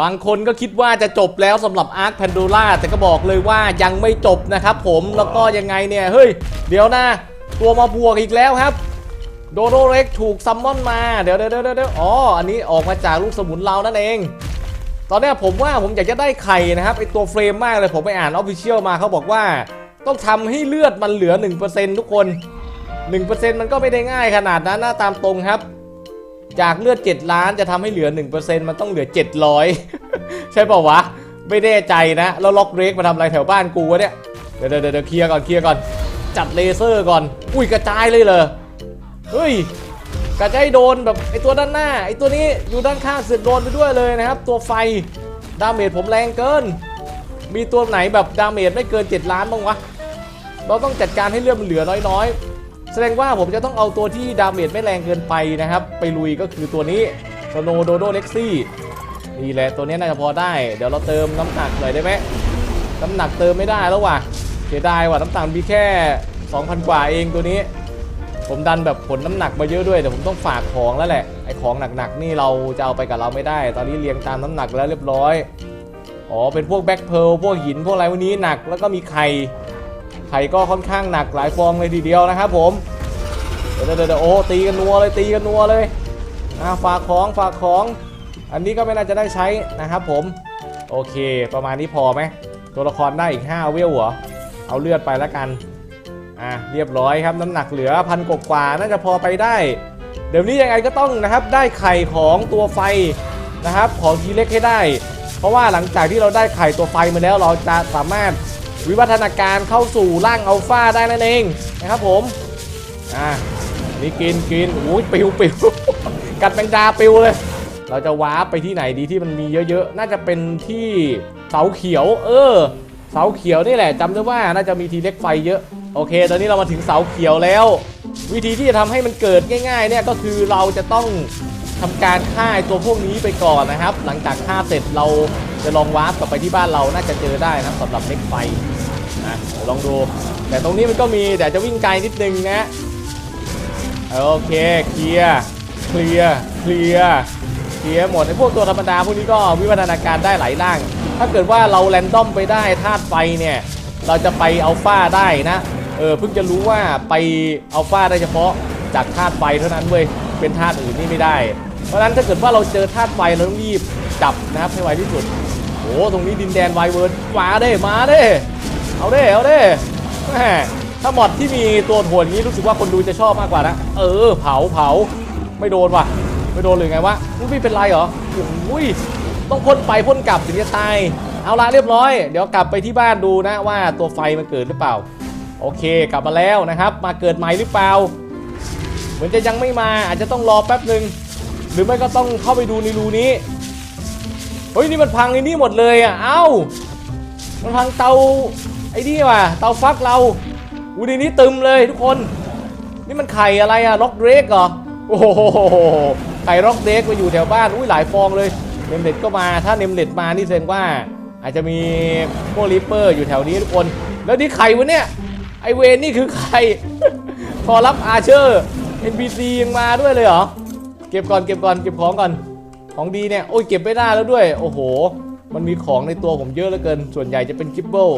บางคนก็คิดว่าจะจบแล้วสำหรับอาร์คแพนโดล่าแต่ก็บอกเลยว่ายังไม่จบนะครับผมแล้วก็ยังไงเนี่ย เฮ้ย เดี๋ยวนะ ตัวมาบวกอีกแล้วครับ โดโดเร็กถูกซัมมอนมา เดี๋ยวเดี๋ยวเดี๋ยวอ๋อ อันนี้ออกมาจากลูกสมุนเรานั่นเอง ตอนนี้ผมว่าผมอยากจะได้ไข่นะครับไอตัวเฟรมมากเลยผมไปอ่านออฟฟิเชียลมาเขาบอกว่า ต้องทำให้เลือดมันเหลือ 1%ทุกคน 1%มันก็ไม่ได้ง่ายขนาดนั้นนะตามตรงครับ จากเลือด 7 ล้านจะทำให้เหลือ 1%มันต้องเหลือ 700 ใช่ป่าวะ ไม่แน่ใจนะ แล้วล็อกเรกมาทำอะไรแถวบ้านกูวะเนี่ยเดี๋ยวเดี๋ยวเดี๋ยวเคลียร์ก่อนเคลียร์ก่อน จัดเลเซอร์ก่อน อุ้ยกระจายเลยเหรอ เฮ้ยกระจายโดนแบบไอตัวด้านหน้า ไอตัวนี้อยู่ด้านข้างเสือโดนไปด้วยเลยนะครับ ตัวไฟ ดาเมจผมแรงเกิน มีตัวไหนแบบดาเมจไม่เกิน 7 ล้านบ้างวะ เราต้องจัดการให้เลือดมันเหลือน้อยๆ แสดงว่าผมจะต้องเอาตัวที่ดาเมจไม่แรงเกินไปนะครับ ไปลุยก็คือตัวนี้สโนโดโดเล็กซี่นี่แหละตัวนี้น่าจะพอได้ เดี๋ยวเราเติมน้ำหนักหน่อยได้ไหมน้ำหนักเติมไม่ได้แล้วว่ะเสียดายว่ะน้ำหนักมีแค่ 2,000 กว่าเองตัวนี้ ผมดันแบบผลน้ำหนักมาเยอะด้วยแต่ผมต้องฝากของแล้วแหละไอของหนักๆนี่เราจะเอาไปกับเราไม่ได้ ตอนนี้เรียงตามน้ำหนักแล้วเรียบร้อยอ๋อเป็นพวกแบ็คเพลพวกหินพวกอะไรพวกนี้หนักแล้วก็มีไข่ ไข่ก็ค่อนข้างหนักหลายฟองเลยทีเดียวนะครับผมเดี๋ยวเดี๋ยวเดี๋ยวโอ้ตีกันนัวเลยตีกันนัวเลยอ่าฝากของฝากของ อันนี้ก็ไม่น่าจะได้ใช้นะครับผมโอเค ประมาณนี้พอไหมตัวละครได้อีก5เวลเหรอเอาเลือดไปแล้วกันอะเรียบร้อยครับน้ำหนักเหลือพันกว่าน่าจะพอไปได้ เดี๋ยวนี้ยังไงก็ต้องนะครับได้ไข่ของตัวไฟนะครับของทีเล็กให้ได้ เพราะว่าหลังจากที่เราได้ไข่ตัวไฟมาแล้วเราจะสามารถ วิวัฒนาการเข้าสู่ร่างอัลฟาได้นั่นเองนะครับผมอะนี่กินกินโอ้ยปิวปิวกัดแมงดาปิวเลย เราจะว้าร์ปไปที่ไหนดีที่มันมีเยอะๆ น่าจะเป็นที่เสาเขียว เออ เสาเขียวนี่แหละจำได้ว่าน่าจะมีทีเล็กไฟเยอะ โอเค ตอนนี้เรามาถึงเสาเขียวแล้ว วิธีที่จะทำให้มันเกิดง่ายๆ เนี่ยก็คือเราจะต้องทำการฆ่าไอ้ตัวพวกนี้ไปก่อนนะครับ หลังจากฆ่าเสร็จเราจะลองวาร์ปกลับไปที่บ้านเราน่าจะเจอได้นะครับสำหรับเล็กไฟ เดี๋ยวลองดู แต่ตรงนี้มันก็มีแต่จะวิ่งไกลนิดนึงนะโอเคเคลียร์เคลียร์เคลียร์เคลียร์หมดไอ้พวกตัวธรรมดาพวกนี้ก็วิวัฒนาการได้หลายร่าง ถ้าเกิดว่าเราแรนดอมไปได้ธาตุไฟเนี่ยเราจะไปอัลฟาได้นะเออเพิ่งจะรู้ว่าไปอัลฟาได้เฉพาะจากธาตุไฟเท่านั้นเว้ยเป็นธาตุอื่นนี่ไม่ได้ เพราะฉะนั้นถ้าเกิดว่าเราเจอธาตุไฟเราต้องรีบจับนะครับให้ไวที่สุดโอ้ตรงนี้ดินแดนไวเวิร์ดมาเด้มาเด้ เอาเด้เอาเด้แม่ถ้าหมอดที่มีตัวโถนนี้รู้สึกว่าคนดูจะชอบมากกว่านะ เออ เผาเผาไม่โดนว่ะ ไม่โดนหรือไงวะอุ้ยไม่เป็นไรเหรออุ้ยต้องพ่นไปพ่นกลับถึงจะตาย เอาละเรียบร้อย เดี๋ยวกลับไปที่บ้านดูนะว่าตัวไฟมันเกิดหรือเปล่า โอเคกลับมาแล้วนะครับ มาเกิดใหม่หรือเปล่า เหมือนจะยังไม่มาอาจจะต้องรอแป๊บหนึ่งหรือไม่ก็ต้องเข้าไปดูในรูนี้ เฮ้ยนี่มันพังในนี่หมดเลยอะ เอ้า มันพังเตา ไอ้นี่ว่ะเตาฟักเราอูในนี้ตึมเลยทุกคน นี่มันไข่อะไรอะล็อกเดรกเหรอ โอ้โหไข่ล็อกเดรกมาอยู่แถวบ้าน อุ้ยหลายฟองเลย เนมเล็ดก็มา ถ้าเนมเล็ดมานี่แสดงว่า อาจจะมีพวกริปเปอร์อยู่แถวนี้ทุกคน แล้วนี่ไข่วะเนี่ย ไอเวนนี่คือไข่พอรับอาเชอร์ NPC ยังมาด้วยเลยเหรอ เก็บก่อนเก็บก่อนเก็บของก่อน ของดีเนี่ย โอ้ยเก็บไม่ได้แล้วด้วย โอ้โห มันมีของในตัวผมเยอะเหลือเกิน ส่วนใหญ่จะเป็นกิบเบิล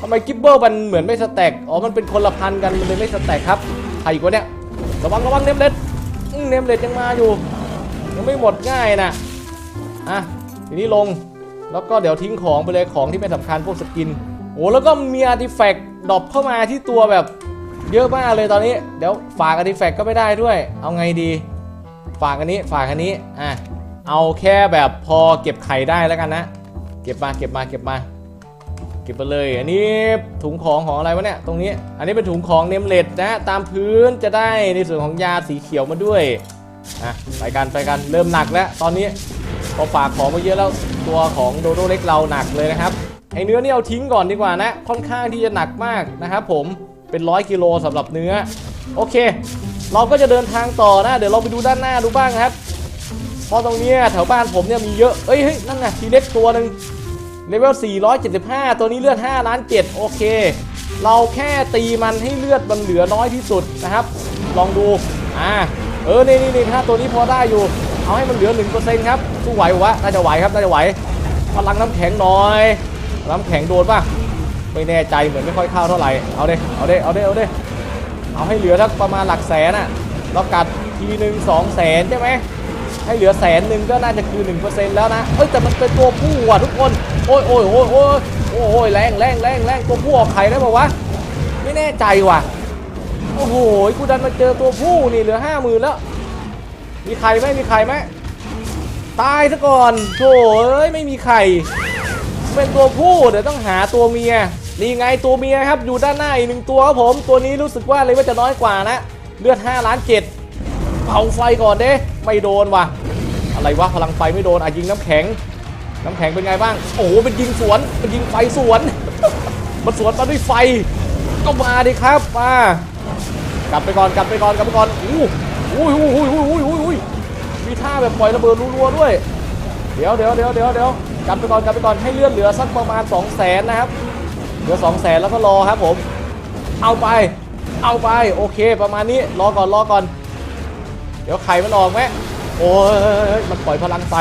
ทำไมกิบเบิลมันเหมือนไม่สแต็กอ๋อมันเป็นคนละพันกันมันเลยไม่สแต็กครับใครอีกวะเนี่ยระวังระวังเนมเล็ดเนมเล็ดยังมาอยู่ ยังไม่หมดง่ายนะอะทีนี้ลงแล้วก็เดี๋ยวทิ้งของไปเลยของที่ไม่สำคัญพวกสกินโอ้แล้วก็มีอาร์ติแฟกต์ดรอปเข้ามาที่ตัวแบบเยอะมากเลยตอนนี้ เดี๋ยวฝากอาร์ติแฟกต์ก็ไม่ได้ด้วย เอาไงดี ฝากอันนี้ฝากอันนี้อะเอาแค่แบบพอเก็บไข่ได้แล้วกันนะ เก็บมาเก็บมาเก็บมา เก็บไปเลย อันนี้ถุงของของอะไรวะเนี่ย ตรงนี้ อันนี้เป็นถุงของเนมเลดนะ ตามพื้นจะได้ในส่วนของยาสีเขียวมาด้วยอะไปกันไปกันเริ่มหนักแล้ว ตอนนี้พอฝากของมาเยอะแล้วตัวของโดโดเล็กเราหนักเลยนะครับไอเนื้อนี่เอาทิ้งก่อนดีกว่านะ ค่อนข้างที่จะหนักมากนะครับผมเป็นร้อยกิโลสำหรับเนื้อ โอเค เราก็จะเดินทางต่อนะ เดี๋ยวเราไปดูด้านหน้าดูบ้างครับเพราะตรงนี้แถวบ้านผมเนี่ยมีเยอะเอ้ยเฮ้ยนั่นไงทีเล็กตัวหนึ่ง เลเวล 475 ตัวนี้เลือด 5 ล้าน 7 โอเค เราแค่ตีมันให้เลือดมันเหลือน้อยที่สุดนะครับ ลองดู อ่า เออ นี่นี่นี่ถ้าตัวนี้พอได้อยู่ เอาให้มันเหลือ 1%ครับ สู้ไหววะ น่าจะไหวครับ น่าจะไหว พลังน้ำแข็งหน่อย น้ำแข็งโดนป่ะ ไม่แน่ใจ เหมือนไม่ค่อยเข้าเท่าไหร่ เอาเด้เอาเด้เอาเด้เอาเด้เอาให้เหลือสักประมาณหลักแสนอะเรากัดทีหนึ่งสองแสนใช่ไหม ให้เหลือแสนหนึ่งก็น่าจะคือ 1%แล้วนะ เอ้ยแต่มันเป็นตัวผู้ว่ะทุกคน โอ้ยโอ้ยโอ้ยโอ้ยโอ้ยแรงแรงแรงแรงตัวผู้ออกไข่ได้ป่าวะ ไม่แน่ใจว่ะ โอ้โหกูดันมาเจอตัวผู้นี่เหลือห้าหมื่นแล้ว มีใครไหมมีใครไหมตายซะก่อนโถ่เอ้ยไม่มีใครเป็นตัวผู้เดี๋ยวต้องหาตัวเมีย นี่ไงตัวเมียครับอยู่ด้านหน้าอีกหนึ่งตัวครับผม ตัวนี้รู้สึกว่าเลยว่าจะน้อยกว่านะ เลือด5ล้านเจ็ด เผาไฟก่อนเด้ไม่โดนว่ะ อะไรวะพลังไฟไม่โดนอะยิงน้ำแข็ง น้ำแข็งเป็นไงบ้าง โอ้โหเป็นยิงสวนเป็นยิงไฟสวน มันสวนมาด้วยไฟ ก็มาดิครับมากลับไปก่อนกลับไปก่อนกลับไปก่อนอู้อู้หูหูหูหูหูหูมีท่าแบบปล่อยระเบิดรัวๆด้วย เดี๋ยวเดี๋ยวเดี๋ยวเดี๋ยวเดี๋ยวกลับไปก่อนกลับไปก่อนให้เลื่อนเหลือสักประมาณ2 0 0แสนนะครับเหลือ2 0 0แสนแล้วก็รอครับผม เอาไป เอาไปโอเคประมาณนี้รอก่อนรอก่อน เดี๋ยวไข่มันออกไหมโอ้ยมันปล่อยพลังไฟ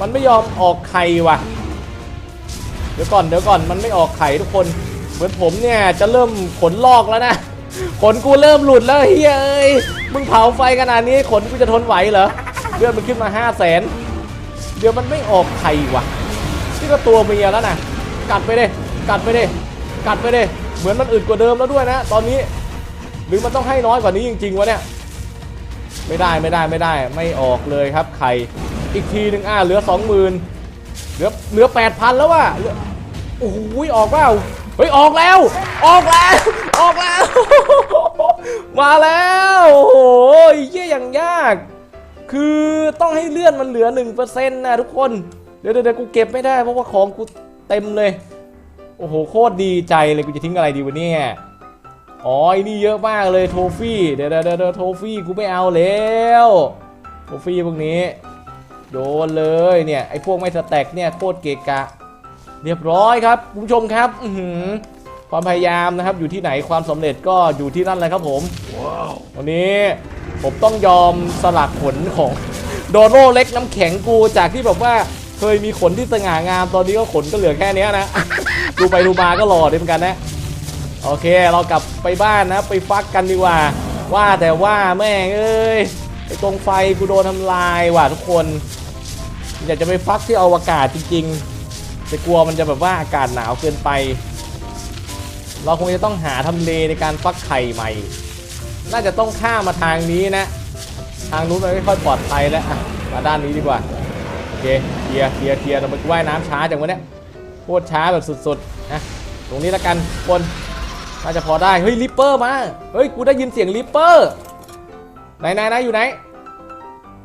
มันไม่ยอมออกไข่ว่ะ เดี๋ยวก่อนเดี๋ยวก่อนมันไม่ออกไข่ทุกคน เหมือนผมเนี่ยจะเริ่มขนลอกแล้วนะขนกูเริ่มหลุดแล้วเฮ้ยเอ้ยมึงเผาไฟขนาดนี้ขนกูจะทนไหวเหรอเลือดมันขึ้นมา5 0 0แสนเดี๋ยวมันไม่ออกไข่ว่ะนี่ก็ตัวเมียแล้วนะกัดไปดิกัดไปดิกัดไปดิเหมือนมันอึดกว่าเดิมแล้วด้วยนะ ตอนนี้ หรือมันต้องให้น้อยกว่านี้จริงๆวะเนี่ย ไม่ได้ไม่ได้ไม่ได้ ไม่ออกเลยครับไข่อีกทีหนึ่งอะเหลือสองหมื่นเหลือเหลือแปดพันแล้วว่ะโอ้โหออกเปล่าเฮ้ยออกแล้ว ออกแล้วออกแล้ว มาแล้วโอ้โหเยี่ยอย่างยาก คือต้องให้เลื่อนมันเหลือ1%นะทุกคนเดิเดี๋ยวเดี๋ยวกูเก็บไม่ได้เพราะว่าของกูเต็มเลย โอ้โหโคตรดีใจเลยกูจะทิ้งอะไรดีวะเนี่ย อ๋อไอ้นี่เยอะมากเลยโทฟี่เดี๋ยวเดี๋ยวเดี๋ยวโทฟี่กูไม่เอาแล้วโทฟี่พวกนี้ โดนเลยเนี่ยไอ้พวกไม่สแต็กเนี่ยโคตรเกะกะ เรียบร้อยครับคุณผู้ชมครับอืความพยายามนะครับอยู่ที่ไหนความสำเร็จก็อยู่ที่นั่นเลยครับผมวันนี้ผมต้องยอมสลักขนของโดโรเล็กน้ำแข็งกูจากที่แบบว่าเคยมีขนที่สง่างามตอนนี้ก็ขนก็เหลือแค่นี้นะ ดูไปดูมาก็หล่อดีเหมือนกันนะ โอเคเรากลับไปบ้านนะไปฟักกันดีกว่า ว่าแต่ว่าแม่งเอ้ยไอตรงไฟกูโดนทำลายว่ะทุกคน อยากจะไปฟักที่อวกาศจริงๆแต่กลัวมันจะแบบว่าอากาศหนาวเกินไป เราคงจะต้องหาทำเลในการฟักไข่ใหม่ น่าจะต้องข้ามมาทางนี้นะ ทางนู้นมันไม่ค่อยปลอดภัยแล้วมาด้านนี้ดีกว่าโอเคเคลียร์เคลียร์เคลียร์เราไปว่ายน้ำช้าจังวะเนี่ยโคตรช้าแบบสุดๆนะตรงนี้ละกันคน น่าจะพอได้ เฮ้ยลิปเปอร์มา เฮ้ย กูได้ยินเสียงลิปเปอร์ ไหนไหนไหนอยู่ไหน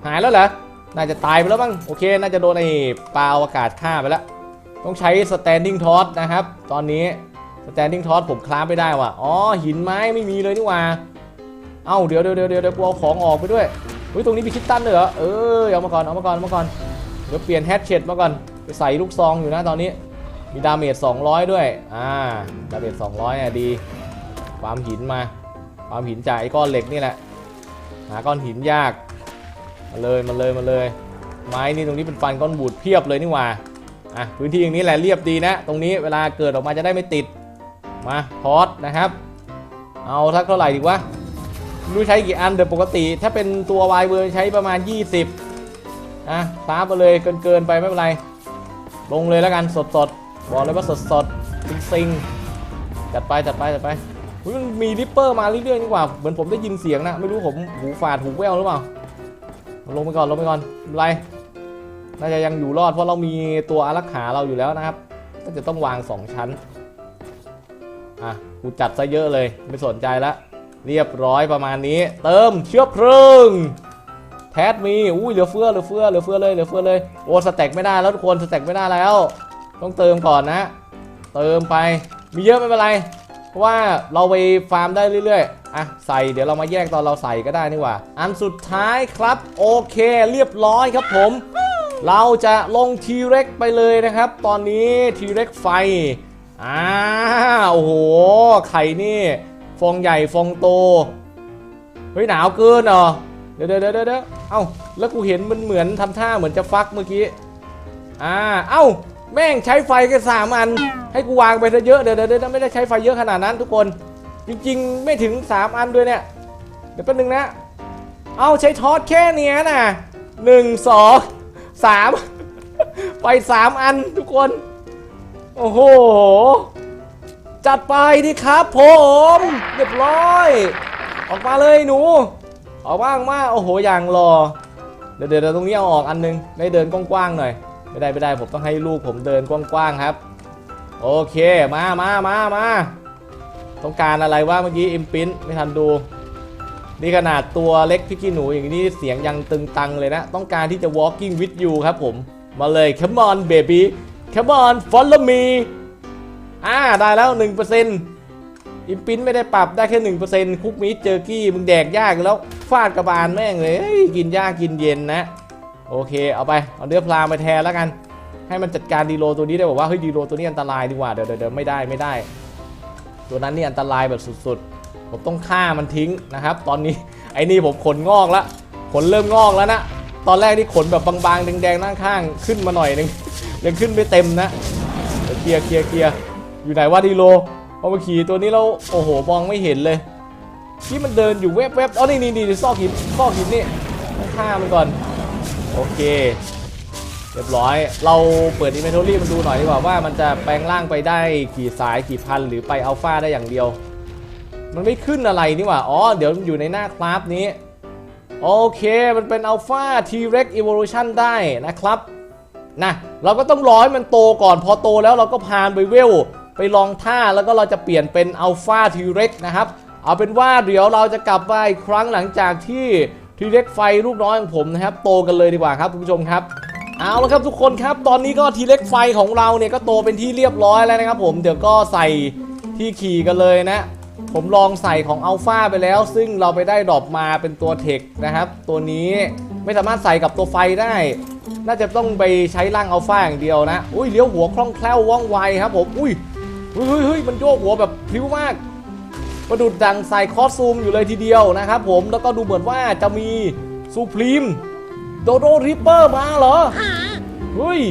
หายแล้วเหรอ น่าจะตายไปแล้วบ้าง โอเค น่าจะโดนไอ้ปลาอวกาศฆ่าไปแล้ว ต้องใช้ standing torch นะครับ ตอนนี้ standing torch ผมคล้าไม่ได้ว่ะ อ๋อ หินไม้ไม่มีเลยนี่ว่า เอ้า เดี๋ยวเดี๋ยวเดี๋ยวเดี๋ยวกูเอาของออกไปด้วยเฮ้ย ตรงนี้มีคิตตันด้วยเหรอ เออเอามาก่อน เอามาก่อน เอามาก่อน เดี๋ยวเปลี่ยนแฮชเช็ดมาก่อน ไปใส่ลูกซองอยู่นะตอนนี้ มีดาเมจ200 ด้วย อ่า ดาเมจ200เนี่ยดี ความหินมา ความหินจากไอ้ก้อนเหล็กนี่แหละ หาก้อนหินยาก มาเลย มาเลย มาเลย ไม้นี่ตรงนี้เป็นฟันก้อนบูดเพียบเลยนี่หว่า อะ พื้นที่อย่างนี้แหละเรียบดีนะ ตรงนี้เวลาเกิดออกมาจะได้ไม่ติด มาพอสนะครับ เอาทักเท่าไหร่ดีวะไม่รู้ใช้กี่อันเดี๋ยวปกติ ถ้าเป็นตัววายเวอร์ใช้ประมาณ 20อะตามไปเลยเกินเกินไปไม่เป็นไร ลงเลยแล้วกันสดสดๆ บอกเลยว่าสดสดๆซิงซิงๆจัดไปจัดไปจัดไปอุ๊ยมันมีริปเปอร์มาเรื่อยๆนี่หว่า เหมือนผมได้ยินเสียงนะ ไม่รู้ผมหูฝาดหูแว่วหรือเปล่า ลงไปก่อนลงไปก่อนไม่เป็นไรน่าจะยังอยู่รอดเพราะเรามีตัวอารักขาเราอยู่แล้วนะครับก็จะต้องวาง 2 ชั้น อะ กูจัดซะเยอะเลย ไม่สนใจละ เรียบร้อยประมาณนี้ เติมเชื้อเพลิง แทสมี อุ้ยเหลือเฟือเหลือเฟือเหลือเฟือเลยเหลือเฟือเลย โอ้สแต็กไม่ได้แล้วทุกคนสแต็กไม่ได้แล้ว ต้องเติมก่อนนะเติมไปมีเยอะไม่เป็นไร เพราะว่าเราไปฟาร์มได้เรื่อยๆ อะใส่เดี๋ยวเรามาแยกตอนเราใส่ก็ได้นี่ว่า อันสุดท้ายครับโอเคเรียบร้อยครับผม เราจะลงทีเร็กไปเลยนะครับ ตอนนี้ทีเร็กไฟอ่าโอ้โห ไข่นี่ ฟองใหญ่ฟองโต เฮ้ยหนาวเกินเหรอเดี๋ยวเดี๋ยวเดี๋ยวเดี๋ยวเอ้าแล้วกูเห็นมันเหมือนทำท่าเหมือนจะฟักเมื่อกี้ อ่า เอ้า แม่งใช้ไฟกันสามอัน ให้กูวางไปซะเยอะเดี๋ยวเดี๋ยวเดี๋ยวไม่ได้ใช้ไฟเยอะขนาดนั้นทุกคน จริงๆ ไม่ถึง 3 อันด้วยเนี่ย เดี๋ยวแป๊บนึงนะ เอาใช้ทอดแค่เนี้ยนะหนึ่งสองสามไปสามอันทุกคน โอ้โห จัดไปดิครับผมเรียบร้อย ออกมาเลยหนู ออกมาออกมาโอ้โหอย่างรอ เดี๋ยวเดี๋ยวตรงนี้เอาออกอันนึงได้เดินกว้างๆหน่อย ไม่ได้ไม่ได้ผมต้องให้ลูกผมเดินกว้างๆครับ โอเคมามามามาต้องการอะไรวะเมื่อกี้อิมพินไม่ทันดู นี่ขนาดตัวเล็กพี่กี้หนูอย่างนี้เสียงยังตึงตังเลยนะ ต้องการที่จะ walking with you ครับผม มาเลย come on baby come on follow me อ่าได้แล้ว 1%อิมพินไม่ได้ปรับได้แค่ 1%คุกมีเจอกี้มึงแดกยากแล้วฟาดกระบาลแม่งเลยเฮ้ยกินยากกินเย็นนะ โอเค เอาไป เอาเนื้อพลามาแทนแล้วกัน ให้มันจัดการดีโลตัวนี้ได้บอกว่าเฮ้ยดีโลตัวนี้อันตรายดีกว่า เดี๋ยวเดี๋ยวไม่ได้ไม่ได้ ตัวนั้นนี่อันตรายแบบสุดๆ ผมต้องฆ่ามันทิ้งนะครับ ตอนนี้ไอ้นี่ผมขนงอกแล้วขนเริ่มงอกแล้วนะ ตอนแรกนี่ขนแบบบางๆ แดงๆด้านข้างขึ้นมาหน่อยหนึงยังขึ้นไม่เต็มนะเดี๋ยวเคลียร์เคลียร์เคลียร์อยู่ไหนว่าดีโลพอมาขี่ตัวนี้แล้วโอ้โหมองไม่เห็นเลยที่มันเดินอยู่แวบๆอ๋อนี่นี่นี่ซอกหินซอกหินนี่ฆ่ามันก่อน โอเค เรียบร้อย เราเปิดอินเวนทอรี่มันดูหน่อยดีกว่าว่ามันจะแปลงร่างไปได้กี่สายกี่พันหรือไปอัลฟาได้อย่างเดียว มันไม่ขึ้นอะไรนี่หว่า อ๋อ เดี๋ยวมันอยู่ในหน้าคลาสนี้ โอเค มันเป็นอัลฟา T-Rex Evolution ได้นะครับ นะ เราก็ต้องรอให้มันโตก่อน พอโตแล้วเราก็พานไปเวล ไปลองท่าแล้วก็เราจะเปลี่ยนเป็นอัลฟา T-Rex นะครับ เอาเป็นว่าเดี๋ยวเราจะกลับมาอีกครั้งหลังจากที่ T-Rex ไฟลูกน้อยของผมนะครับ โตกันเลยดีกว่าครับคุณผู้ชมครับ เอาละครับทุกคนครับตอนนี้ก็ทีเล็กไฟของเราเนี่ยก็โตเป็นที่เรียบร้อยแล้วนะครับ ผมเดี๋ยวก็ใส่ที่ขี่กันเลยนะ ผมลองใส่ของอัลฟาไปแล้ว ซึ่งเราไปได้ดรอปมาเป็นตัวเทคนะครับ ตัวนี้ไม่สามารถใส่กับตัวไฟได้ น่าจะต้องไปใช้ร่างอัลฟาอย่างเดียวนะ อุ้ยเลี้ยวหัวคล่องแคล่วว่องไวครับผมอุ้ยเฮ้ยเฮ้ยเฮ้ยมันโยกหัวแบบพลิ้วมาก ประดุดดังใส่คอสซูมอยู่เลยทีเดียวนะครับผมแล้วก็ดูเหมือนว่าจะมีซูพรีมโดโดริปเปอร์มาเหรอเฮ้ย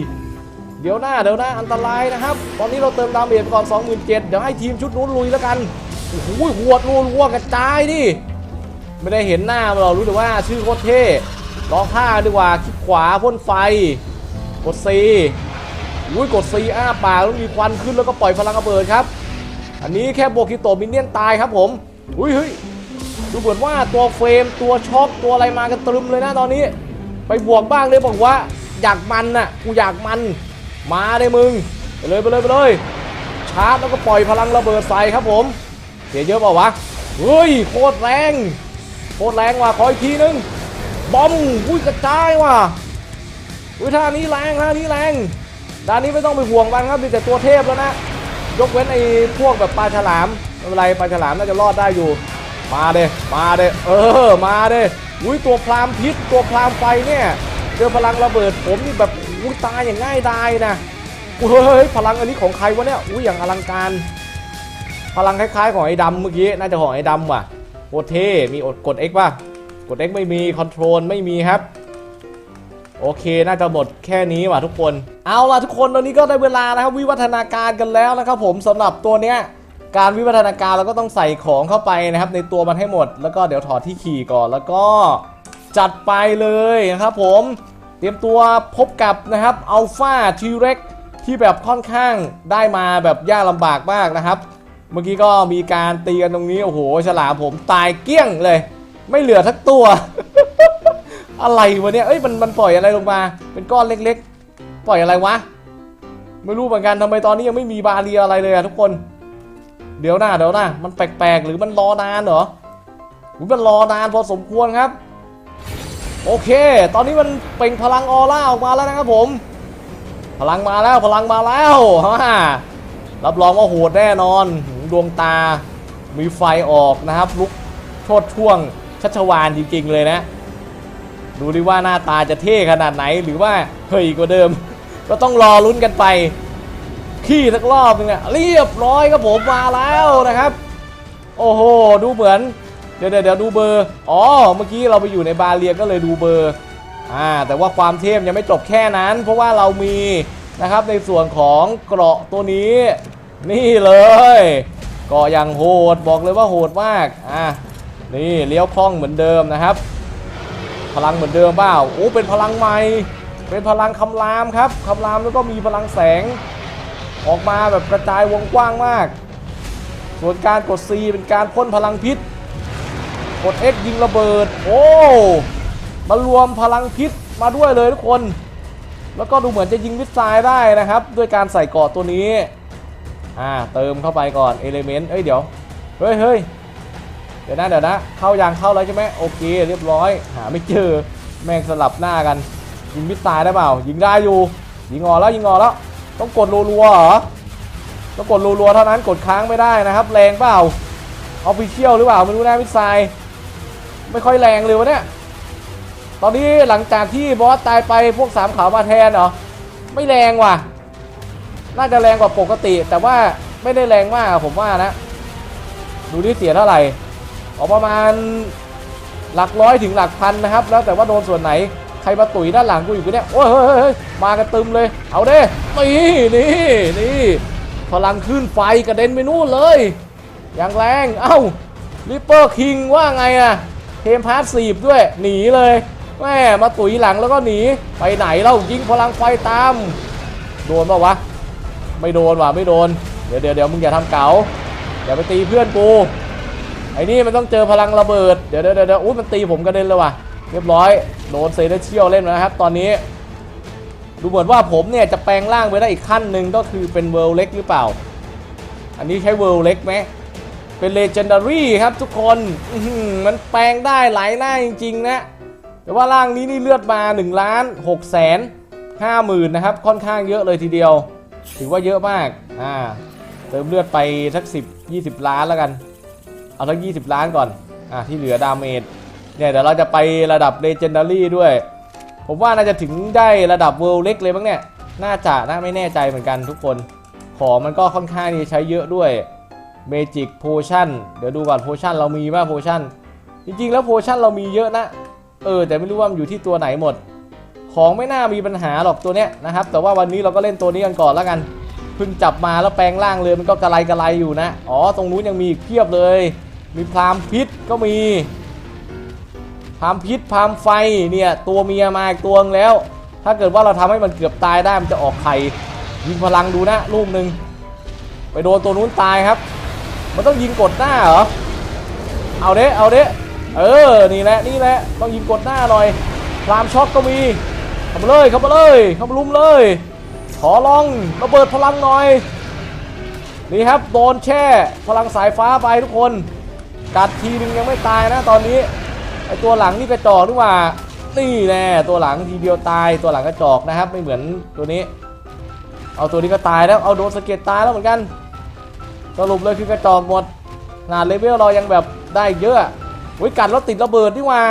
เดี๋ยวหน้าเดี๋ยวหน้าอันตรายนะครับ ตอนนี้เราเติมดาเมจก่อน27,000เดี๋ยวให้ทีมชุดนู้นลุยแล้วกันโอ้โหหัวดรัวรัวกระจายดิไม่ได้เห็นหน้าเรารู้แต่ว่าชื่อโคตรเท่ลองท่าดีกว่าคลิกขวาพ่นไฟ กด C อุ้ยกด C อ้าปากแล้วมีควันขึ้นแล้วก็ปล่อยพลังระเบิดครับ อันนี้แค่โบกิโตมินเนี่ยนตายครับผมอุ้ยเฮ้ยดูเหมือนว่าตัวเฟรมตัวช็อคตัวอะไรมากันตรึมเลยนะตอนนี้ ไปบวกบ้างเลยบอกว่าอยากมันน่ะกูอยากมันมาเลยมึงไปเลยไปเลยไปเลยชาร์จแล้วก็ปล่อยพลังระเบิดใส่ครับผมเสียเยอะเปล่าวะเฮ้ยโคตรแรงโคตรแรงว่ะขออีกทีนึงบอมอุ้ยกระจายว่ะอุ้ยท่านี้แรงท่านี้แรงด้านนี้ไม่ต้องไปห่วงมันครับมีแต่ตัวเทพแล้วนะ ยกเว้นไอ้พวกแบบปลาฉลามไม่เป็นไรปลาฉลามน่าจะรอดได้อยู่ มาเด้มาเด้เออ มาเด้อุ้ยตัวพรามพิษตัวพรามไฟเนี่ยเจอพลังระเบิดผมนี่แบบอุ้ยตายอย่างง่ายดายนะเฮ้ยพลังอันนี้ของใครวะเนี่ยอุ้ยอย่างอลังการ พลังคล้ายๆของไอ้ดำเมื่อกี้น่าจะของไอ้ดำว่ะโคตรเทมีอดกด X ป่ะกด X ไม่มีคอนโทรลไม่มีครับ โอเค น่าจะหมดแค่นี้ว่ะทุกคน เอาล่ะทุกคนตอนนี้ก็ได้เวลานะครับวิวัฒนาการกันแล้วนะครับผมสำหรับตัวเนี้ยการวิวัฒนาการเราก็ต้องใส่ของเข้าไปนะครับ ในตัวมันให้หมด แล้วก็เดี๋ยวถอดที่ขี่ก่อนแล้วก็จัดไปเลยนะครับผม เตรียมตัวพบกับนะครับอัลฟาทีเร็กที่แบบค่อนข้างได้มาแบบยากลำบากมากนะครับ เมื่อกี้ก็มีการตีกันตรงนี้ โอ้โห ฉลามผมตายเกลี้ยงเลย ไม่เหลือทักตัว อะไรวะเนี่ยเอ้ยมันมันปล่อยอะไรลงมา เป็นก้อนเล็กๆ ปล่อยอะไรวะ ไม่รู้เหมือนกันทำไมตอนนี้ยังไม่มีบาเรียอะไรเลยอะทุกคน เดี๋ยวนะเดี๋ยวนะมันแปลกๆ หรือมันรอนานเหรอหมันรอนานพอสมควรครับ โอเค ตอนนี้มันเป่งพลังออร่าออกมาแล้วนะครับผม พลังมาแล้วพลังมาแล้วฮ่ารับรองว่าโหดแน่นอน ดวงตา มีไฟออกนะครับ ลุกโชดช่วงชัชวานจริงๆเลยนะ ดูดิว่าหน้าตาจะเท่ขนาดไหนหรือว่าเฮ้ยกว่าเดิม ก็ต้องรอลุ้นกันไปขี้สักรอบนึงอะเรียบร้อยครับผมมาแล้วนะครับ โอ้โหดูเหมือน เดี๋ยวเดี๋ยวดูเบอร์อ๋อเมื่อกี้เราไปอยู่ในบาเรียก็เลยดูเบอร์อ่าแต่ว่าความเทพยังไม่จบแค่นั้น เพราะว่าเรามีนะครับในส่วนของเกราะตัวนี้ นี่เลยกาะอย่างโหดบอกเลยว่าโหดมากอะนี่เลี้ยวคล่องเหมือนเดิมนะครับ พลังเหมือนเดิมเปล่าโอ้เป็นพลังใหม่ เป็นพลังคำรามครับคำรามแล้วก็มีพลังแสง ออกมาแบบกระจายวงกว้างมาก ส่วนการกด C เป็นการพ่นพลังพิษ กด X ยิงระเบิด โอ้มารวมพลังพิษมาด้วยเลยทุกคน แล้วก็ดูเหมือนจะยิงมิสไซได้นะครับ ด้วยการใส่เกาะตัวนี้ อ่าเติมเข้าไปก่อนเอเลเมนต์เอ้ยเดี๋ยว เฮ้ยเฮ้ย เดี๋ยวนะเดี๋ยวนะ เข้ายางเข้าแล้วใช่ไหมโอเค เรียบร้อย หาไม่เจอ แม่งสลับหน้ากัน ยิงมิสไซล์ได้เปล่า ยิงได้อยู่ ยิงงอแล้วยิงงอแล้ว ต้องกดรัวๆเหรอ ต้องกดรัวๆเท่านั้น กดค้างไม่ได้นะครับ แรงเปล่าออฟฟิเชียลหรือเปล่าไม่รู้นะมิสไซไม่ค่อยแรงเลยวะเนี่ย ตอนนี้หลังจากที่บอสตายไปพวกสามขาวมาแทนเหรอ ไม่แรงว่ะ น่าจะแรงกว่าปกติ แต่ว่าไม่ได้แรงมากผมว่านะ ดูดิเสียเท่าไหร่ ออกประมาณหลักร้อยถึงหลักพันนะครับ แล้วแต่ว่าโดนส่วนไหนใครมาตุ๋ยด้านหลังกูอยู่กูเนี่ยโอ้ยเฮ้ยเฮ้ยเฮ้ยมากันตึมเลย เอาเด้นี่นี่นี่พลังขึ้นไฟกระเด็นไปนู่นเลยอย่างแรงเอ้าริปเปอร์คิงว่าไงอะเทมพาร์ตสซีฟด้วยหนีเลยแม่มาตุ๋ยหลังแล้วก็หนีไปไหนเล่ายิงพลังไฟตาม โดนปะวะ ไม่โดนว่ะไม่โดน เดี๋ยวเดี๋ยวเดี๋ยวมึงอย่าทำเก๋าอย่าไปตีเพื่อนกู ไอ้นี่มันต้องเจอพลังระเบิด เดี๋ยวเดี๋ยวเดี๋ยวอุ้มันตีผมกระเด็นเลยว่ะ เรียบร้อย โดนเซเลเชียลเล่นนะครับ ตอนนี้ ดูเหมือนว่าผมเนี่ยจะแปลงร่างไปได้อีกขั้นหนึ่งก็คือเป็นเวิลด์เล็กหรือเปล่า อันนี้ใช้เวิลด์เล็กไหมเป็นเลเจนดารี่ครับทุกคนมันแปลงได้หลายหน้าจริงๆนะ แต่ว่าร่างนี้นี่เลือดมา1ล้าน6แสน5หมื่นนะครับ ค่อนข้างเยอะเลยทีเดียว ถือว่าเยอะมาก อ่า เติมเลือดไปสัก10 20 ล้านแล้วกัน เอาสัก20 ล้านก่อน อ่าที่เหลือดาเมจ เนี่ยเดี๋ยวเราจะไประดับเลเจนดารี่ด้วย ผมว่าน่าจะถึงได้ระดับเวิลด์เล็กเลยมั้งเนี่ย น่าจะนะไม่แน่ใจเหมือนกันทุกคน ของมันก็ค่อนข้างที่จะใช้เยอะด้วยเมจิกโพชั่น เดี๋ยวดูก่อนโพชั่นเรามีป่ะโพชั่น จริงๆ แล้วโพชั่นเรามีเยอะนะ เออ แต่ไม่รู้ว่ามันอยู่ที่ตัวไหนหมด ของไม่น่ามีปัญหาหรอกตัวเนี้ยนะครับ แต่ว่าวันนี้เราก็เล่นตัวนี้กันก่อนแล้วกัน เพิ่งจับมาแล้วแปลงร่างเลยมันก็กระไรกระไรอยู่นะ อ๋อ ตรงนู้นยังมีอีกเพียบเลย มีพรามพิษก็มี พรามพิษพรามไฟเนี่ยตัวเมียมาอีกตัวนึงแล้ว ถ้าเกิดว่าเราทำให้มันเกือบตายได้มันจะออกไข่ยิงพลังดูนะลูกหนึ่งไปโดนตัวนู้นตายครับ มันต้องยิงกดหน้าเหรอ เอาเด้เอาเด้เออ นี่แหละ นี่แหละ ต้องยิงกดหน้าหน่อยพรามช็อกก็มีเข้ามาเลย เข้ามาเลย เข้ามาลุมเลย ขอลองระเบิดพลังหน่อย นี่ครับโดนแช่ พลังสายฟ้าไปทุกคน กัดทีนึงยังไม่ตายนะตอนนี้ไอตัวหลังนี่กระจอกนี่หว่า นี่แน่ตัวหลังทีเดียวตายตัวหลังกระจอกนะครับ ไม่เหมือนตัวนี้ เอาตัวนี้ก็ตายแล้วเอาโดนสเก็ตตายแล้วเหมือนกัน สรุปเลยคือกระจอกหมดขนาดเลเวลเรายังแบบได้เยอะอุ้ยกัดแล้วติดระเบิดนี่ว่า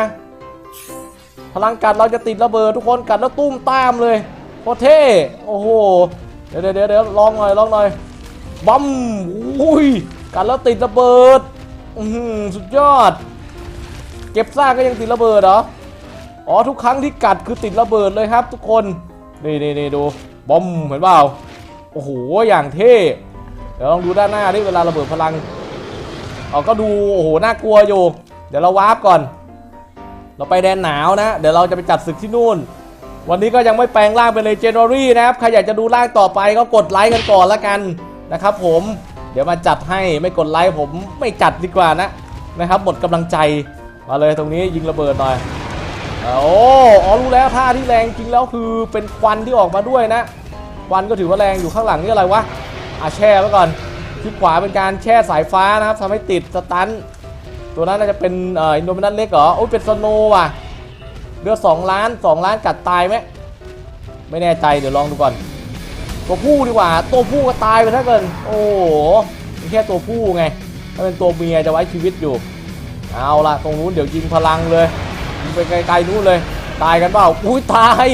พลังกัดเราจะติดระเบิดทุกคนกัดแล้วตุ้มตามเลย โคตรเท่โอ้โห เดี๋ยวเดี๋ยวเดี๋ยวลองหน่อยลองหน่อยบัมอุ้ยกัดแล้วติดระเบิดอือสุดยอด เก็บซากก็ยังติดระเบิดเหรออ๋อทุกครั้งที่กัดคือติดระเบิดเลยครับทุกคนนี่นี่นี่ดูบอมเห็นเปล่าโอ้โหอย่างเท่เดี๋ยวลองดูด้านหน้าดิเวลาระเบิดพลังเอาก็ดูโอ้โหน่ากลัวอยู่ เดี๋ยวเราวาร์ปก่อน เราไปแดนหนาวนะ เดี๋ยวเราจะไปจัดศึกที่นู่น วันนี้ก็ยังไม่แปลงร่างเป็นเลยเจนอรี่นะครับ ใครอยากจะดูร่างต่อไปก็กดไลค์กันก่อนละกันนะครับผม เดี๋ยวมาจัดให้ไม่กดไลค์ผมไม่จัดดีกว่านะนะครับหมดกำลังใจมาเลยตรงนี้ยิงระเบิดหน่อยโอ้อ๋อรู้แล้วท่าที่แรงจริงแล้วคือเป็นควันที่ออกมาด้วยนะ ควันก็ถือว่าแรงอยู่ข้างหลังนี่อะไรวะอะแช่ไว้ก่อนคลิกขวาเป็นการแช่สายฟ้านะครับทำให้ติดสตันตัวนั้นน่าจะเป็นเอ่ออินโดมินันเล็กเหรอโอ้เป็นสโนว่ะ เรือ 2 ล้าน 2 ล้านกัดตายไหมไม่แน่ใจเดี๋ยวลองดูก่อน ตัวผู้ดีกว่า ตัวผู้ก็ตายไปถ้าเกิน โอ้โหแค่ตัวผู้ไงถ้าเป็นตัวเมียจะไว้ชีวิตอยู่ เอาละตรงนู้นเดี๋ยวยิงพลังเลยยิงไปไกลๆนู้นเลย ตายกันเปล่าอุ้ยตาย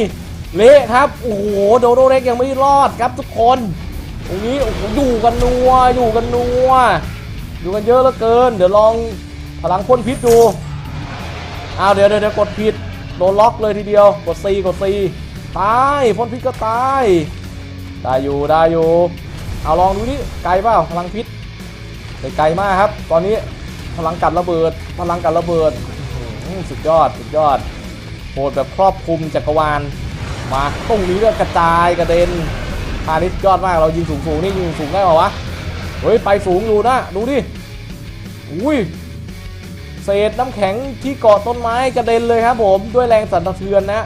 เละครับโอ้โหโดโดเล็กยังไม่รอดครับทุกคนตรงนี้โอ้โหอยู่กันนัวอยู่กันนัวอยู่กันเยอะเหลือเกิน เดี๋ยวลองพลังพ่นพิษดูเอาวเดี๋ยวเดี๋ยวกดผิด โดนล็อกเลยทีเดียว กด C กด C ตายพ่นพิษก็ตาย ได้อยู่ได้อยู่ เอาลองดูนี่ไกลเปล่าพลังพิษไม่ไกลมากครับ ตอนนี้พลังกัดระเบิด พลังกัดระเบิดสุดยอดสุดยอดโหดแบบครอบคลุมจักรวาล มาตรงนี้เลือดกระจายกระเด็นพาณิชยอดมากเรายิงสูงสูงๆนี่ยิงสูงได้เปล่าวะเฮ้ยไปสูงอยู่นะดูดิอุ้ย ศษน้ำแข็งที่เกาะต้นไม้กระเด็นเลยครับผมด้วยแรงสั่นสะเทือนนะ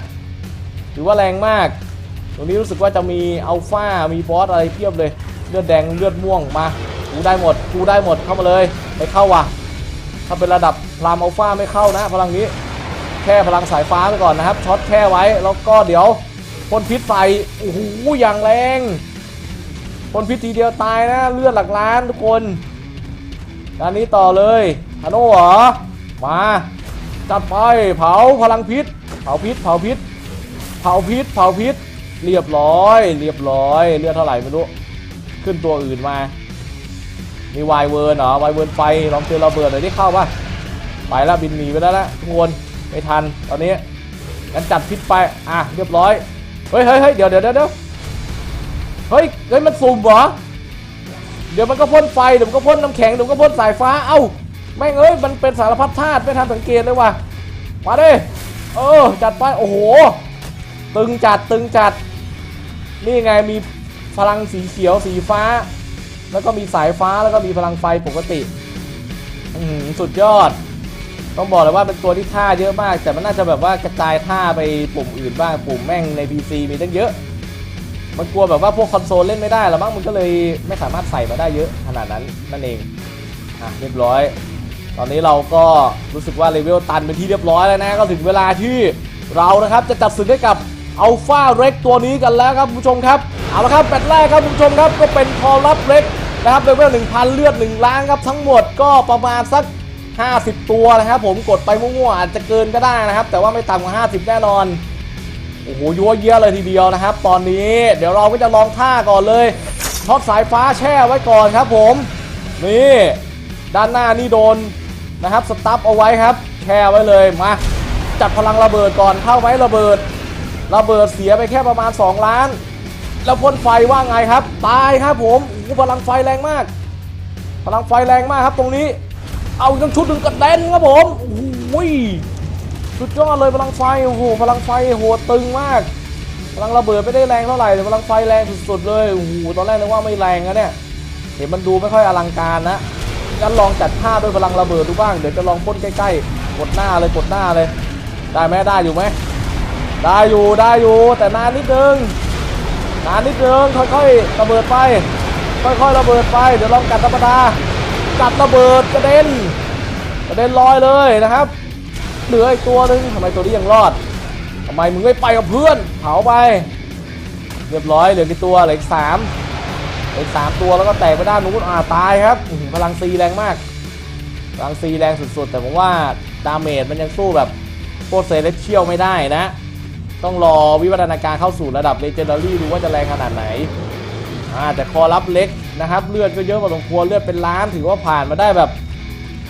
ถือว่าแรงมาก ตรงนี้รู้สึกว่าจะมีอัลฟามีบอสอะไรเพียบเลย เลือดแดงเลือดม่วงมากูได้หมดกูได้หมดเข้ามาเลยไม่เข้าว่ะ ถ้าเป็นระดับพรามอัลฟาไม่เข้านะ พลังนี้แค่พลังสายฟ้าไปก่อนนะครับช็อตแค่ไว้แล้วก็เดี๋ยวพ่นพิษใส่โอ้โหอย่างแรงพ่นพิษทีเดียวตายนะเลือดหลักล้านทุกคนด้านนี้ต่อเลยฮาโน่เหรอ มาจัดไปเผาพลังพิษ เผาพิษ เผาพิษ เผาพิษ เผาพิษ เรียบร้อย เรียบร้อย เลือดเท่าไหร่ไม่รู้ ขึ้นตัวอื่นมา มีวายเวิร์นเหรอวายเวิร์นไฟลองเจอระเบิดหน่อยที่เข้าป่ะ ไปแล้วบินหนีไปแล้วละทุกคนไม่ทันตอนนี้งั้นจัดพิษไป อะ เรียบร้อย เฮ้ยเฮ้ยเฮ้ยเดี๋ยวเดี๋ยวเดี๋ยวเดี๋ยวเฮ้ย เฮ้ย มันสุ่มเหรอ เดี๋ยวมันก็พ่นไฟ เดี๋ยวมันก็พ่นน้ำแข็ง เดี๋ยวมันก็พ่นสายฟ้า เอ้า แม่งเอ้ยมันเป็นสารพัดธาตุไม่ทันสังเกตเลยว่ะมาดิเออจัดไปโอ้โห ตึงจัดตึงจัด นี่ไงมีพลังสีเขียวสีฟ้า แล้วก็มีสายฟ้าแล้วก็มีพลังไฟปกติอื้อหือสุดยอด ต้องบอกเลยว่าเป็นตัวที่ท่าเยอะมาก แต่มันน่าจะแบบว่ากระจายท่าไปปุ่มอื่นบ้างปุ่มแม่งใน PC มีตั้งเยอะ มันกลัวแบบว่าพวกคอนโซลเล่นไม่ได้แล้วมั้งมันก็เลยไม่สามารถใส่มาได้เยอะขนาดนั้นนั่นเองอะเรียบร้อย ตอนนี้เราก็รู้สึกว่าเลเวลตันเป็นที่เรียบร้อยแล้วนะ ก็ถึงเวลาที่เรานะครับจะจัดศึกให้กับอัลฟาเร็กตัวนี้กันแล้วครับคุณผู้ชมครับ เอาละครับแมตแรกครับคุณผู้ชมครับก็เป็นคอรับเร็กนะครับเลเวล1,000 เลือด 1 ล้านครับทั้งหมดก็ประมาณสัก 50 ตัวนะครับผมกดไปมั่วๆอาจจะเกินก็ได้นะครับ แต่ว่าไม่ต่ำกว่า 50 แน่นอนโอ้โหยัวเยียเลยทีเดียวนะครับ ตอนนี้เดี๋ยวเราก็จะลองท่าก่อนเลยช็อตสายฟ้าแช่ไว้ก่อนครับผมนี่ด้านหน้านี่โดน นะครับสตัฟเอาไว้ครับแช่ไว้เลยมาจัดพลังระเบิดก่อนเข้าไว้ระเบิด ระเบิดเสียไปแค่ประมาณ 2 ล้าน แล้วพ่นไฟว่าไงครับ ตายครับผมโอ้พลังไฟแรงมาก พลังไฟแรงมากครับตรงนี้ เอาทั้งชุดหนึ่งกระเด็นครับผมโอ้โหสุดยอดเลยพลังไฟโอ้โหพลังไฟโหดตึงมาก พลังระเบิดไม่ได้แรงเท่าไหร่แต่พลังไฟแรงสุดๆเลยโอ้โหตอนแรกนึกว่าไม่แรงนะเนี่ยเห็นมันดูไม่ค่อยอลังการนะ งั้นลองจัดท่าด้วยพลังระเบิดดูบ้าง เดี๋ยวจะลองพ่นใกล้ๆ กดหน้าเลย กดหน้าเลย ได้ไหมได้อยู่ไหม ได้อยู่ ได้อยู่ แต่นานนิดนึง นานนิดนึง ค่อยๆ ระเบิดไป ค่อยๆ ระเบิดไป เดี๋ยวลองกัดธรรมดา กัดระเบิดกระเด็น กระเด็นลอยเลยนะครับ เหลืออีกตัวหนึ่งทำไมตัวนี้ยังรอดทำไมมึงไม่ไปกับเพื่อน เผาไป เรียบร้อย เหลือกี่ตัว เหลืออีกสาม เหลืออีกสามตัวแล้วก็แตกไปด้านนู้นอ่าตายครับพลังซีแรงมาก พลังซีแรงสุดๆ แต่ผมว่าดาเมจมันยังสู้แบบโคตรเซเลสเชียลไม่ได้นะ ต้องรอวิวัฒนาการเข้าสู่ระดับเลเจนดารี่ดูว่าจะแรงขนาดไหนอ่าแต่คอรับเล็กนะครับ เลือดก็เยอะพอสมควรเลือดเป็นล้านถือว่าผ่านมาได้แบบ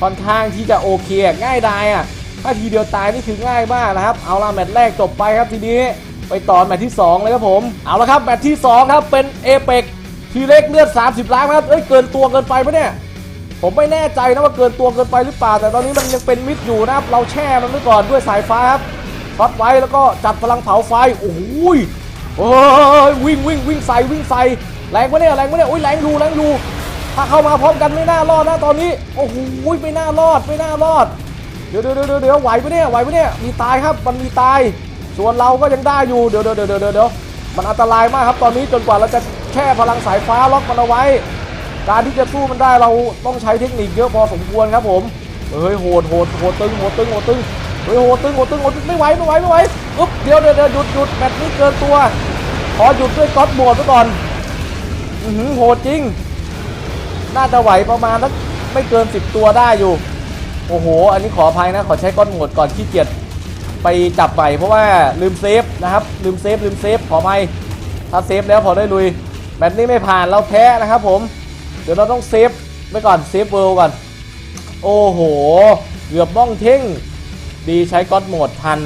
ค่อนข้างที่จะโอเคง่ายดายอะถ้าทีเดียวตายนี่คือง่ายมากนะครับ เอาละแมตช์แรกจบไปครับทีนี้ ไปต่อแมตช์ที่ 2 เลยครับผม เอาละครับแมตช์ที่ 2 ครับเป็นเอเปก ทีเล็กเลือด 30 ล้านครับเอ้ยเกินตัวเกินไปปะเนี่ย ผมไม่แน่ใจนะว่าเกินตัวเกินไปหรือเปล่า แต่ตอนนี้มันยังเป็นมิดอยู่นะครับ เราแช่มันไว้ก่อนด้วยสายฟ้าครับช็อตไว้แล้วก็จัดพลังเผาไฟ โอ้โหยโอ้ยวิ่งวิ่งวิ่งใส่วิ่งใส่แรงปะเนี่ยแรงปะเนี่ยโอ้ยแรงดูแรงดูถ้าเข้ามาพร้อมกันไม่น่ารอดนะตอนนี้ โอ้โหไม่น่ารอดไม่น่ารอด เดี๋ยวเดี๋ยวเดี๋ยวเดี๋ยวไหวปะเนี่ยไหวปะเนี่ยมีตายครับมันมีตาย ส่วนเราก็ยังได้อยู่เดี๋ยวเดี๋ยวเดี๋ยวเดี๋ยวเดี๋ยวมันอันตรายมากครับตอนนี้จนกว่าเราจะ แช่พลังสายฟ้าล็อกมันเอาไว้ การที่จะสู้มันได้เราต้องใช้เทคนิคเยอะพอสมควรครับผมเฮ้ยโหดโหดโหดตึงโหดตึงโหดตึงเฮ้ยโหดตึงโหดตึงโหดตึงไม่ไหวไม่ไหวไม่ไหวอึ๊บเดี๋ยวเดี๋ยวหยุดหยุดแมตช์นี้เกินตัวขอหยุดด้วยก๊อตโหมดไว้ก่อนอือหือโหดจริง น่าจะไหวประมาณสักไม่เกิน 10 ตัวได้อยู่ โอ้โห อันนี้ขออภัยนะ ขอใช้ก้อนโหมดก่อนขี้เกียจไปจับไปเพราะว่าลืมเซฟนะครับ ลืมเซฟลืมเซฟขออภัยถ้าเซฟแล้วพอได้ลุย แบบนี้ไม่ผ่านเราแพ้นะครับผม เดี๋ยวเราต้องเซฟไว้ก่อนเซฟเวิลด์ก่อน โอ้โห เกือบบ้องเท่ง ดีใช้ก้อนโหมดทัน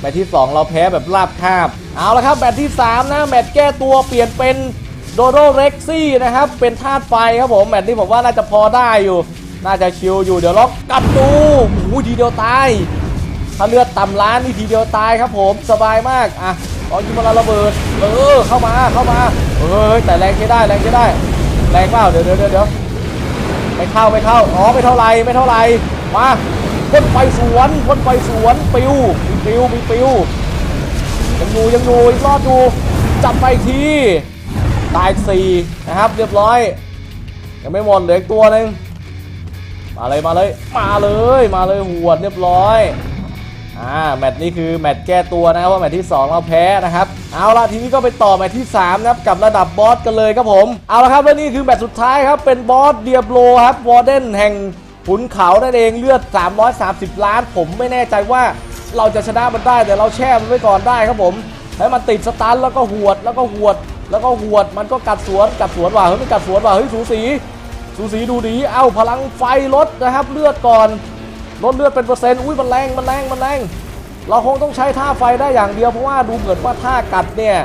แมตช์ที่ 2 เราแพ้แบบราบคาบ เอาละครับแมตช์ที่ 3 นะแมตช์แก้ตัวเปลี่ยนเป็นโดโดเร็กซี่นะครับ เป็นธาตุไฟครับผม แมตช์นี้ผมว่าน่าจะพอได้อยู่ น่าจะชิลอยู่เดี๋ยวล็อกกลับดูโอ้โหทีเดียวตาย ถ้าเลือดต่ำล้านนี่ทีเดียวตายครับผมสบายมากอะ ตอยิงมาระเบิด เออ เข้ามา เข้ามาเฮ้ยแต่แรงใช้ได้ แรงใช้ได้ แรงเปล่าเดี๋ยวเดี๋ยวเดี๋ยวเดี๋ยวไม่เข้า ไม่เข้า อ๋อ ไม่เท่าไร ไม่เท่าไร มาพ่นไฟสวนพ่นไฟสวน ปิว มีปิว มีปิว ยังอยู่ยังอยู่อีกรอบอยู่จับไปที ตายสี่นะครับ เรียบร้อย ยังไม่หมดเหลืออีกตัวหนึ่งมาเลย มาเลย มาเลย มาเลย หวดเรียบร้อย อ่าแมตช์นี้คือแมตช์แก้ตัวนะครับว่าแมตช์ที่ 2 เราแพ้นะครับ เอาละทีนี้ก็ไปต่อแมตช์ที่3นะครับกับระดับบอสกันเลยครับผม เอาละครับและนี่คือแมตช์สุดท้ายครับเป็นบอสเดียบโบครับวอร์เดนแห่งขุนเขานั่นเองเลือด 330 ล้าน ผมไม่แน่ใจว่าเราจะชนะมันได้แต่เราแช่มันไว้ก่อนได้ครับผมให้มันติดสตันแล้วก็หวดแล้วก็หวด แล้วก็หวดมันก็กัดสวนกัดสวนว่ะเฮ้ยมันกัดสวนว่ะเฮ้ยสูสีสูสีดูดีเอ้าพลังไฟลดนะครับเลือดก่อน ลดเลือดเป็นเปอร์เซ็นต์อุ้ยมันแรงมันแรงมันแรง เราคงต้องใช้ท่าไฟได้อย่างเดียวเพราะว่าดูเหมือนว่าท่ากัดเนี่ย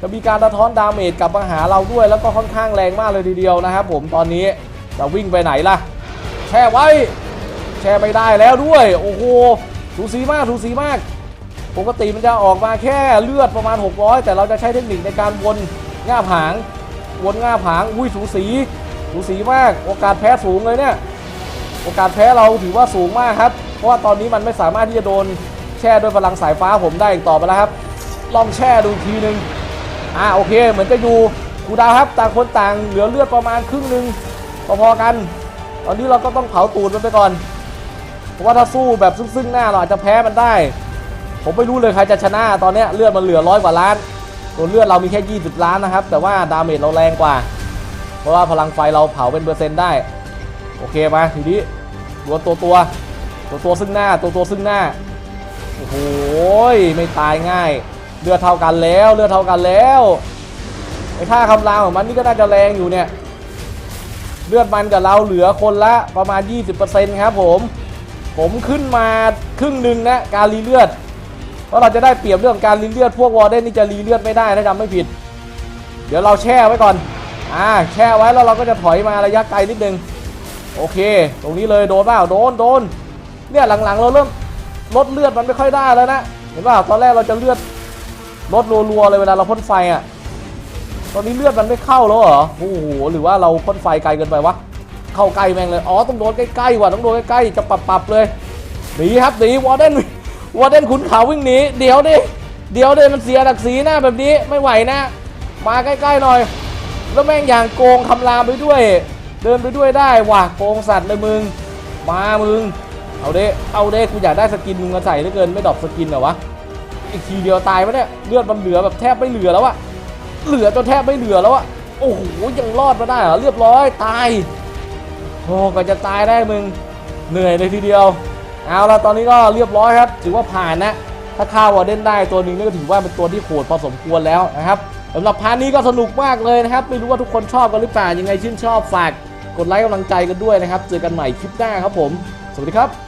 จะมีการสะท้อนดาเมจกลับมาหาเราด้วย แล้วก็ค่อนข้างแรงมากเลยทีเดียวนะครับผมตอนนี้จะวิ่งไปไหนล่ะ แช่ไว้ แช่ไม่ได้แล้วด้วย โอ้โหสูสีมากสูสีมาก ปกติมันจะออกมาแค่เลือดประมาณ 600 แต่เราจะใช้เทคนิคในการวนง่าผางวนง่าผางอุ้ยสูสีสูสีมากโอกาสแพ้สูงเลยเนี่ย โอกาสแพ้เราถือว่าสูงมากครับ เพราะว่าตอนนี้มันไม่สามารถที่จะโดนแช่ด้วยพลังสายฟ้าผมได้อีกต่อไปแล้วครับ ลองแช่ดูอีกทีนึงอ่าโอเค เหมือนจะอยู่กูดาวครับต่างคนต่างเหลือเลือดประมาณครึ่งหนึ่งพอๆกัน ตอนนี้เราก็ต้องเผาตูดมันไปก่อน เพราะว่าถ้าสู้แบบซึ่งๆหน้าเราอาจจะแพ้มันได้ ผมไม่รู้เลยใครจะชนะตอนเนี้ยเลือดมันเหลือร้อยกว่าล้านตัวเลือดเรามีแค่20ล้านนะครับ แต่ว่าดาเมจเราแรงกว่า เพราะว่าพลังไฟเราเผาเป็นเปอร์เซ็นต์ได้ โอเคมาทีนี้ ตัวตัวตัวตัวตัวซึ่งหน้าตัวตัวซึ่งหน้าโอ้โหไม่ตายง่าย เลือดเท่ากันแล้วเลือดเท่ากันแล้วไอ้ท่าคำรามของมันนี่ก็น่าจะแรงอยู่เนี่ยเลือดมันกับเราเหลือคนละประมาณ 20%ครับผมผมขึ้นมาครึ่งหนึ่งนะการรีเลือดเพราะเราจะได้เปรียบเรื่องการรีเลือดพวกวอร์เดนนี่จะรีเลือดไม่ได้ถ้าจำไม่ผิด เดี๋ยวเราแช่ไว้ก่อนอ่าแช่ไว้แล้วเราก็จะถอยมาระยะไกลนิดนึง โอเค ตรงนี้เลยโดนเปล่าโดนโดนเนี่ยหลังๆ เราเริ่มลดเลือดมันไม่ค่อยได้แล้วนะเห็นเปล่าตอนแรกเราจะเลือดลดรัวๆเลยเวลาเราพ่นไฟอะตอนนี้เลือดมันไม่เข้าแล้วเหรอโอ้โหหรือว่าเราพ่นไฟไกลเกินไปวะเข้าใกล้แม่งเลยอ๋อต้องโดนใกล้ๆว่ะต้องโดนใกล้ๆจะปรับๆเลยหนีครับหนีวอร์เดนวอร์เดนขุนเขาวิ่งหนีเดี๋ยวดิเดี๋ยวดิมันเสียดักสีหน้าแบบนี้ไม่ไหวนะ มาใกล้ๆหน่อย แล้วแม่งอย่างโกงคำรามไปด้วย เดินไปด้วยได้ว่ะโกงสัตว์เลยมึง มามึง เอาเด้เอาเด้กูอยากได้สกินมึงมาใส่เหลือเกินไม่ดรอปสกินเหรอวะอีกทีเดียวตายปะเนี่ยเลือดมันเหลือแบบแทบไม่เหลือแล้วอะเหลือจนแทบไม่เหลือแล้วอะโอ้โหยังรอดมาได้เหรอเรียบร้อยตายโอ้ก็จะตายได้มึงเหนื่อยเลยทีเดียว เอาละตอนนี้ก็เรียบร้อยครับถือว่าผ่านนะถ้าฆ่าวอเดนได้ตัวนึงนี่ก็ถือว่าเป็นตัวที่โหดพอสมควรแล้วนะครับสำหรับพาร์ทนี้ก็สนุกมากเลยนะครับ ไม่รู้ว่าทุกคนชอบกันหรือเปล่ายังไงชื่นชอบฝาก กดไลค์กำลังใจกันด้วยนะครับ เจอกันใหม่คลิปหน้าครับผม สวัสดีครับ